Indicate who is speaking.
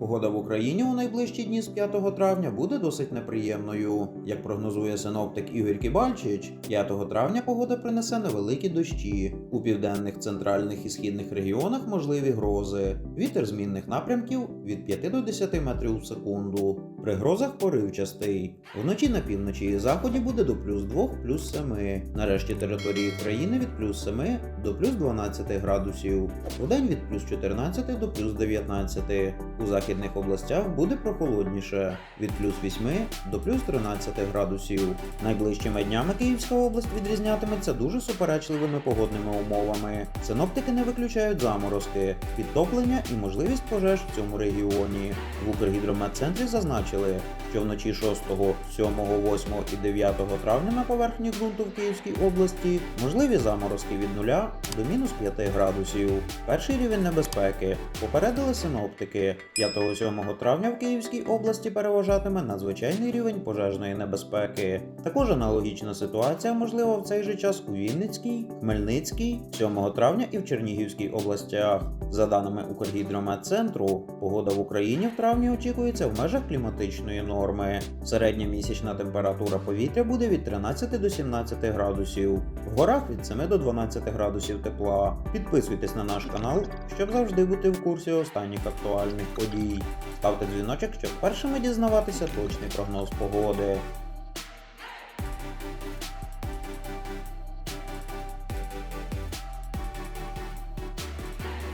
Speaker 1: Погода в Україні у найближчі дні з 5 травня буде досить неприємною. Як прогнозує синоптик Ігор Кібальчич, 5 травня погода принесе невеликі дощі. У південних, центральних і східних регіонах можливі грози. Вітер змінних напрямків від 5 до 10 метрів в секунду. При грозах поривчастий. Вночі на півночі і заході буде до плюс 2, плюс 7. На решті території країни від плюс 7 до плюс 12 градусів. Вдень від плюс 14 до плюс 19. У західних областях буде прохолодніше від плюс 8 до плюс 13 градусів. Найближчими днями Київська область відрізнятиметься дуже суперечливими погодними умовами. Синоптики не виключають заморозки, підтоплення і можливість пожеж в цьому регіоні. В Укргідрометцентрі зазначили, що вночі 6, 7, 8 і 9 травня на поверхні ґрунту в Київській області можливі заморозки від 0 до мінус 5 градусів. Перший рівень небезпеки попередили синоптики. 5-7 травня в Київській області переважатиме надзвичайний рівень пожежної небезпеки. Також аналогічна ситуація можлива в цей же час у Вінницькій, Хмельницькій, 7 травня і в Чернігівській областях. За даними Укргідрометцентру, погода в Україні в травні очікується в межах кліматичної норми. Середня місячна температура повітря буде від 13 до 17 градусів, в горах від 7 до 12 градусів тепла. Підписуйтесь на наш канал, щоб завжди бути в курсі останніх актуальних подій. Ставте дзвіночок, щоб першими дізнаватися точний прогноз погоди.